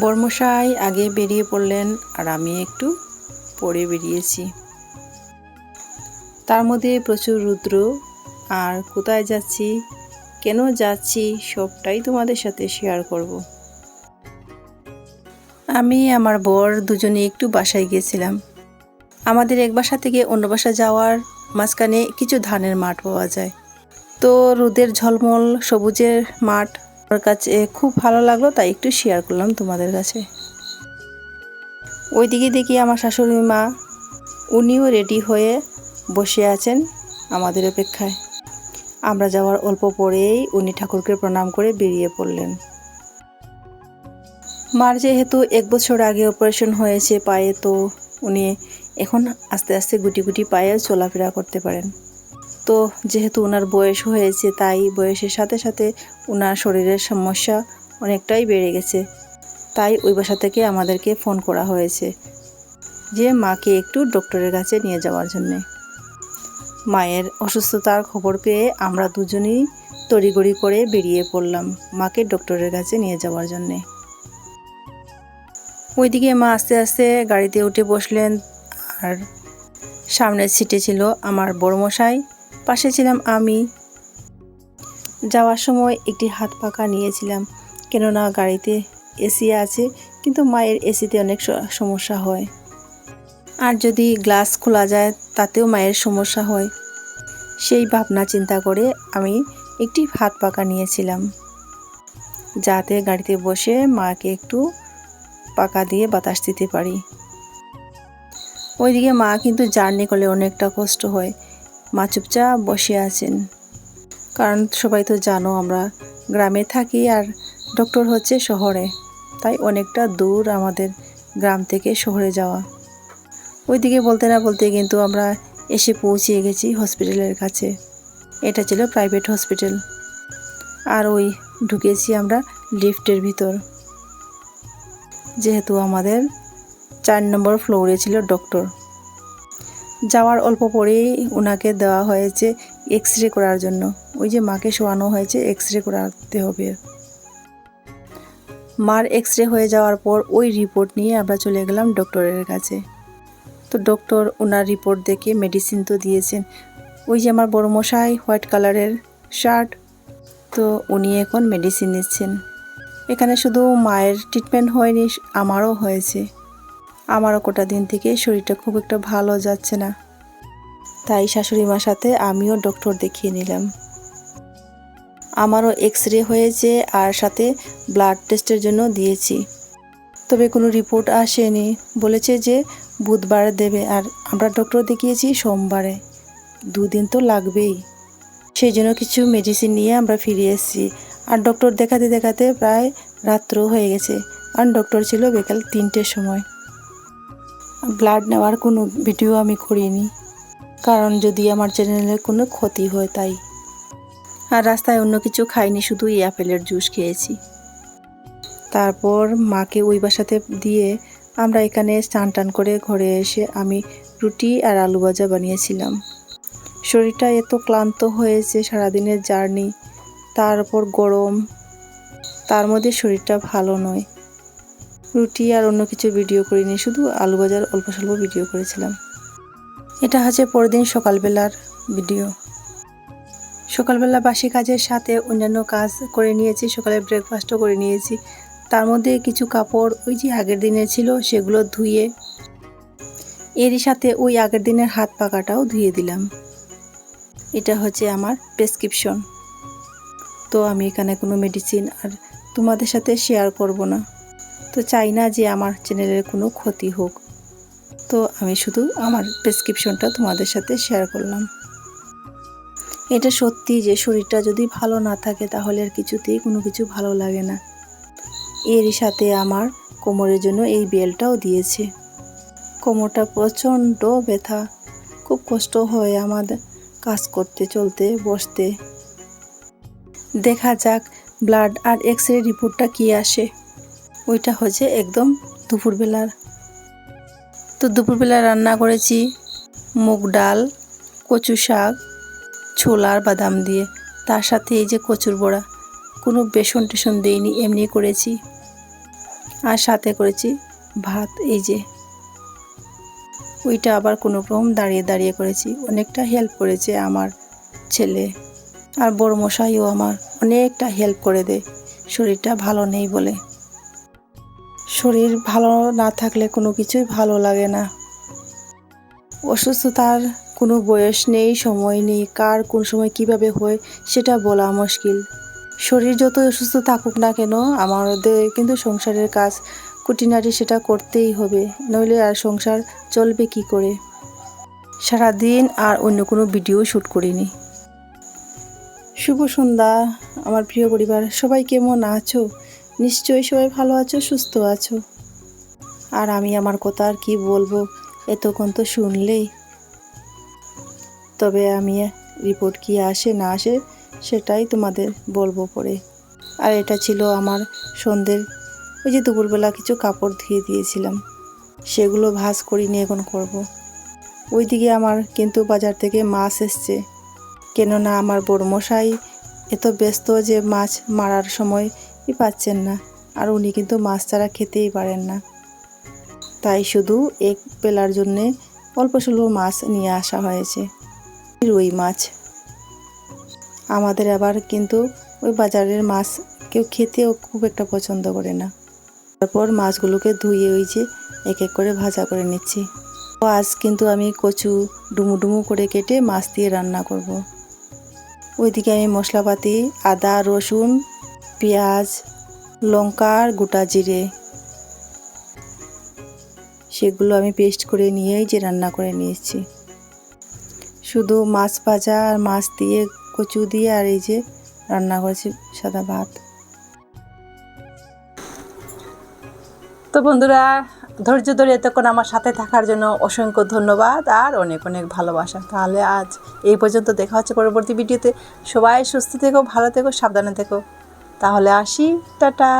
বর্মশাই আগে বেরিয়ে পড়লেন আর আমি একটু পরে বেরিয়েছি। তার মধ্যে প্রচুর রুদ্র। আর কোথায় যাচ্ছি, কেন যাচ্ছি, সবটাই তোমাদের সাথে শেয়ার করব। আমি, আমার বর দুজনে একটু বাসায় গিয়েছিলাম। আমাদের এক বাসা থেকে অন্য বাসা যাওয়ার মাঝখানে কিছু ধানের মাঠ পাওয়া যায়। তো রোদের ঝলমল, সবুজের মাঠ আমার কাছে খুব ভালো লাগল, তাই একটু শেয়ার করলাম তোমাদের কাছে। ওইদিকে দেখি আমার শাশুড়ি মা, উনিও রেডি হয়ে বসে আছেন আমাদের অপেক্ষায়। আমরা যাওয়ার অল্প পরেই উনি ঠাকুরকে প্রণাম করে বেরিয়ে পড়লেন। মার যেহেতু এক বছর আগে অপারেশন হয়েছে পায়ে, তো উনি এখন আস্তে আস্তে গুটি গুটি পায়ে চলাফেরা করতে পারেন। তো যেহেতু ওনার বয়স হয়েছে, তাই বয়সের সাথে সাথে ওনার শরীরের সমস্যা অনেকটাই বেড়ে গেছে। তাই ওই বাসা থেকে আমাদেরকে ফোন করা হয়েছে যে মাকে একটু ডক্টরের কাছে নিয়ে যাওয়ার জন্যে। মায়ের অসুস্থতার খবর পেয়ে আমরা দুজনেই তড়িগড়ি করে বেরিয়ে পড়লাম মাকে ডক্টরের কাছে নিয়ে যাওয়ার জন্যে। ওইদিকে মা আস্তে আস্তে গাড়িতে উঠে বসলেন আর সামনের সিটে ছিল আমার বড়মশাই। পাশে ছিলাম আমি। যাওয়ার সময় একটি হাত পাখা নিয়েছিলাম, কেননা গাড়িতে এসি আছে, কিন্তু মায়ের এসিতে অনেক সমস্যা হয়। আর যদি গ্লাস খোলা যায়, তাতেও মায়ের সমস্যা হয়। সেই ভাবনা চিন্তা করে আমি একটি হাত পাকা নিয়েছিলাম, যাতে গাড়িতে বসে মাকে একটু পাকা দিয়ে বাতাস দিতে পারি। ওইদিকে মা কিন্তু জার্নি করলে অনেকটা কষ্ট হয় মা চুপচাপ বসে আছেন। কারণ সবাই তো জানো আমরা গ্রামে থাকি আর ডক্টর হচ্ছে শহরে। তাই অনেকটা দূর আমাদের গ্রাম থেকে শহরে যাওয়া। ওইদিকে বলতে না বলতে কিন্তু আমরা এসে পৌঁছে গেছি হসপিটালের কাছে। এটা ছিল প্রাইভেট হসপিটাল। আর ওই ঢুকেছি আমরা লিফটের ভিতর। যেহেতু আমাদের চার নম্বর ফ্লোরে ছিল ডক্টর। যাওয়ার অল্প পরেই ওনাকে দেওয়া হয়েছে এক্স রে করার জন্য। ওই যে মাকে শোয়ানো হয়েছে এক্স রে করাতে হবে। মার এক্স রে হয়ে যাওয়ার পর ওই রিপোর্ট নিয়ে আমরা চলে গেলাম ডক্টরের কাছে। তো ডক্টর ওনার রিপোর্ট দেখে মেডিসিন তো দিয়েছেন। ওই যে আমার বড় মশাই হোয়াইট কালারের শার্ট, তো উনি এখন মেডিসিন নিচ্ছেন। এখানে শুধু মায়ের ট্রিটমেন্ট হয়নি, আমারও হয়েছে। আমারও কোটা দিন থেকে শরীরটা খুব একটা ভালো যাচ্ছে না। তাই শাশুড়ি মার সাথে আমিও ডক্টর দেখিয়ে নিলাম। আমারও এক্স রে হয়েছে আর সাথে ব্লাড টেস্টের জন্য দিয়েছি। তবে কোনো রিপোর্ট আসেনি। বলেছে যে বুধবার দেবে আর আমরা ডক্টর দেখিয়েছি সোমবারে। দুদিন তো লাগবেই। সেই জন্য কিছু মেডিসিন নিয়ে আমরা ফিরে এসেছি। আর ডক্টর দেখাতে দেখাতে প্রায় রাত্র হয়ে গেছে। আর ডক্টর ছিল বিকাল তিনটের সময়। ব্লাড নেওয়ার কোনো ভিডিও আমি করিনি। কারণ যদি আমার চ্যানেলের কোনো ক্ষতি হয় তাই। আর রাস্তায় অন্য কিছু খাইনি, শুধু এই আপেলের জুস খেয়েছি। তারপর মাকে ওই বাসাতে দিয়ে আমরা এখানে স্নান টান করে ঘরে এসে আমি রুটি আর আলু ভাজা বানিয়েছিলাম। শরীরটা এত ক্লান্ত হয়েছে সারাদিনের জার্নি, তার উপর গরম, তার মধ্যে শরীরটা ভালো নয়। রুটি আর অন্য কিছু ভিডিও করিনি, শুধু আলু ভাজার অল্প স্বল্প ভিডিও করেছিলাম। এটা হচ্ছে পরের দিন সকালবেলার ভিডিও সকালবেলা বাসি কাজের সাথে অন্যান্য কাজ করে নিয়েছি, সকালে ব্রেকফাস্টও করে নিয়েছি। তার মধ্যে কিছু কাপড় ওই যে আগের দিনের ছিল, সেগুলো ধুয়ে এরই সাথে ওই আগের দিনের হাত পাকাটাও ধুয়ে দিলাম। এটা হচ্ছে আমার প্রেসক্রিপশন তো আমি এখানে কোনো মেডিসিন আর তোমাদের সাথে শেয়ার করব না। তো চাই না যে আমার চ্যানেলের কোনো ক্ষতি হোক। তো আমি শুধু আমার প্রেসক্রিপশনটা তোমাদের সাথে শেয়ার করলাম। এটা সত্যি যে শরীরটা যদি ভালো না থাকে তাহলে আর কিছুতেই কোনো কিছু ভালো লাগে না। এরই সাথে আমার কোমরের জন্য এই বেলটাও দিয়েছে। কোমরটা প্রচণ্ড ব্যথা। খুব কষ্ট হয় আমাদের কাজ করতে, চলতে, বসতে। দেখা যাক ব্লাড আর এক্স রে রিপোর্টটা কী আসে। ওইটা হচ্ছে একদম দুপুরবেলার। তো দুপুরবেলা রান্না করেছি মুগ ডাল, কচু শাক ছোলার বাদাম দিয়ে। তার সাথে এই যে কচুর বড়া, কোনো বেসন টেসন দিইনি, এমনি করেছি। আর সাথে করেছি ভাত, এই যে। ওইটা আবার কোনো রকম দাঁড়িয়ে দাঁড়িয়ে করেছি। অনেকটা হেল্প করেছে আমার ছেলে। আর বড় মশাইও আমার অনেকটা হেল্প করে দেয়। শরীরটা ভালো নেই বলে। শরীর ভালো না থাকলে কোনো কিছুই ভালো লাগে না। অসুস্থতার কোনো বয়স নেই, সময় নেই, কার কোন সময় কীভাবে হয় সেটা বলা মুশকিল। শরীর যত অসুস্থ থাকুক না কেন, আমাদের কিন্তু সংসারের কাজ কুটিনাটি সেটা করতেই হবে, নইলে আর সংসার চলবে কি করে? সারাদিন আর অন্য কোনো ভিডিও শ্যুট করিনি। শুভ সন্ধ্যা, আমার প্রিয় পরিবার, সবাই কেমন আছো? নিশ্চয়ই সবাই ভালো আছো, সুস্থ আছো। আর আমি আমার কথা আর কি বলব, এতক্ষণ তো শুনলেই। তবে আমি রিপোর্ট কি আসে না আসে, সেটাই তোমাদের বলব পরে। আর এটা ছিল আমার সন্ধ্যের, ওই যে দুপুরবেলা কিছু কাপড় ধুয়ে দিয়েছিলাম। সেগুলো ভাজ করিনি এখন করব। ওইদিকে আমার কিন্তু বাজার থেকে মাছ এসছে। কেননা আমার বড় মশাই এত ব্যস্ত যে মাছ মারার সময় পাচ্ছেন না। আর উনি কিন্তু মাছ ছাড়া খেতেই পারেন না। তাই শুধু এক বেলার জন্যে অল্প স্বল্প মাছ নিয়ে আসা হয়েছে। রুই মাছ। আমাদের আবার কিন্তু ওই বাজারের মাছ কেউ খেতেও খুব একটা পছন্দ করে না। তারপর মাছগুলোকে ধুয়ে ওই যে এক এক করে ভাজা করে নিচ্ছি। তো আজ কিন্তু আমি কচু ডুমু ডুমু করে কেটে মাছ দিয়ে রান্না করব। ওইদিকে আমি মশলাপাতি, আদা, রসুন পেঁয়াজ, লঙ্কা আর গোটা জিরে। সেগুলো আমি পেস্ট করে নিয়েই যে রান্না করে নিয়েছি। শুধু মাছ ভাজা আর মাছ দিয়ে কচু দিয়ে আর এই যে রান্না করেছি সাদা ভাত। তো বন্ধুরা, ধৈর্য ধরে এতক্ষণ আমার সাথে থাকার জন্য অসংখ্য ধন্যবাদ আর অনেক অনেক ভালোবাসা। তাহলে আজ এই পর্যন্ত দেখা হচ্ছে পরবর্তী ভিডিওতে। সবাই সুস্থ থেকো, ভালো থেকো, সাবধানে থেকো। তাহলে আসি টাটা।